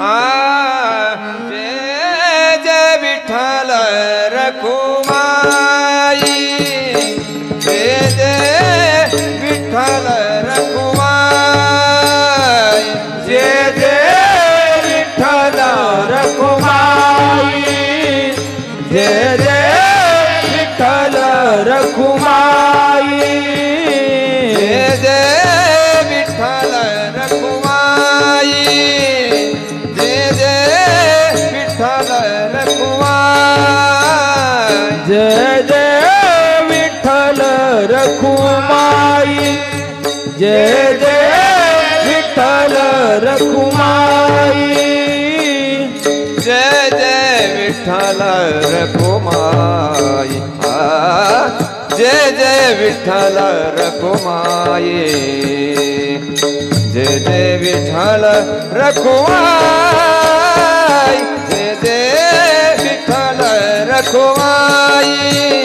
जय जय विठ्ठल रखुमाई जय जय विठ्ठल रखुमाई. जय जय विठ्ठल रखुमाई. जय जय विठ्ठल रखुमाई. जय जय विठ्ठल रखुमाई. जय जय विठ्ठल रखुमाई. रखवाई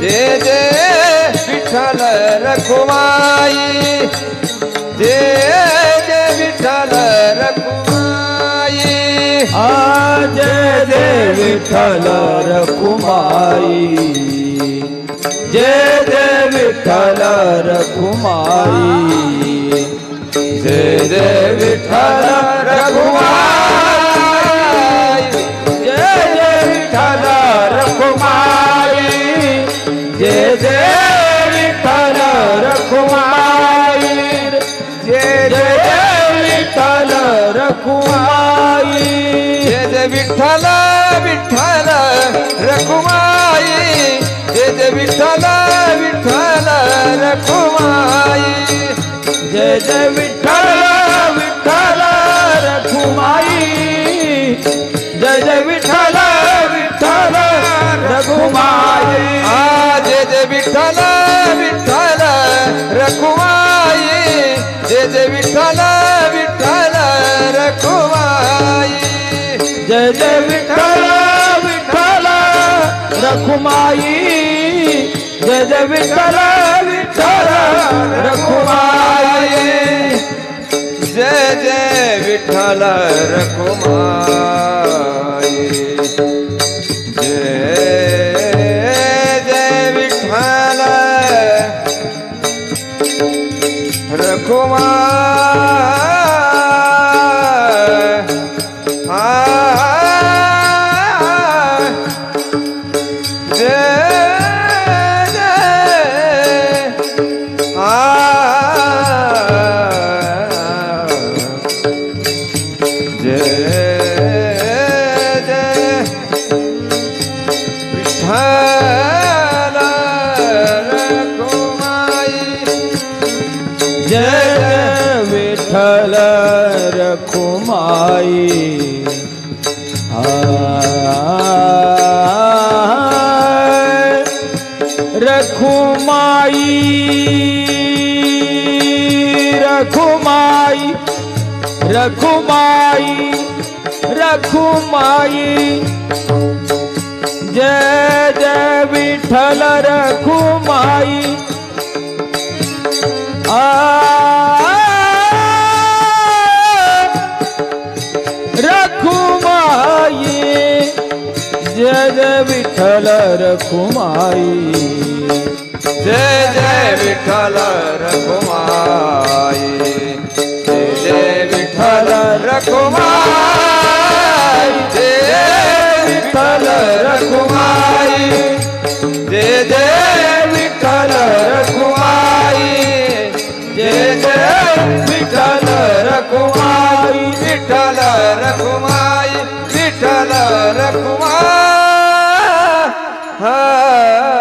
जे जे विठल रखवाई जे जे विठ्ठल रखुमाई। आज जे विठल रखुमाई। जे जे विठ्ठल रखुमाई। जे जे विठ्ठल विठ्ठल रखुमाई. जय जय विठ्ठल विठ्ठल रखुमाई. जय जय विठ्ठल विठ्ठल रखुमाई. जय जय विठ्ठल विठ्ठल रघुमाई जय जय विठ्ठल विठ्ठल रखुमाई. जय जय विठ्ठल विठ्ठल रखुमाई. जय जय विठ्ठल विठ्ठल रखुमाई. जय जय विठ्ठल विठ्ठल रखुमाई. जय जय विठ्ठल रखुमाई. जय जय विठ्ठल रखुमाई. जय विठल रखुमाई रखुमाई रखुमाई रखुमाई रखुमाई जय जय विठल रखुमाई जय जय विठ्ठल रखुमाई. जय जय विठ्ठल रखुमाई. जय जय विठ्ठल रखुमाई. जय विठ्ठल रखुमाई. जय जय विठ्ठल रखुमाई. जय जय विठ्ठल रखुमाई. विठ्ठल रखुमाई. विठ्ठल रखुमाई. হ্যাঁ।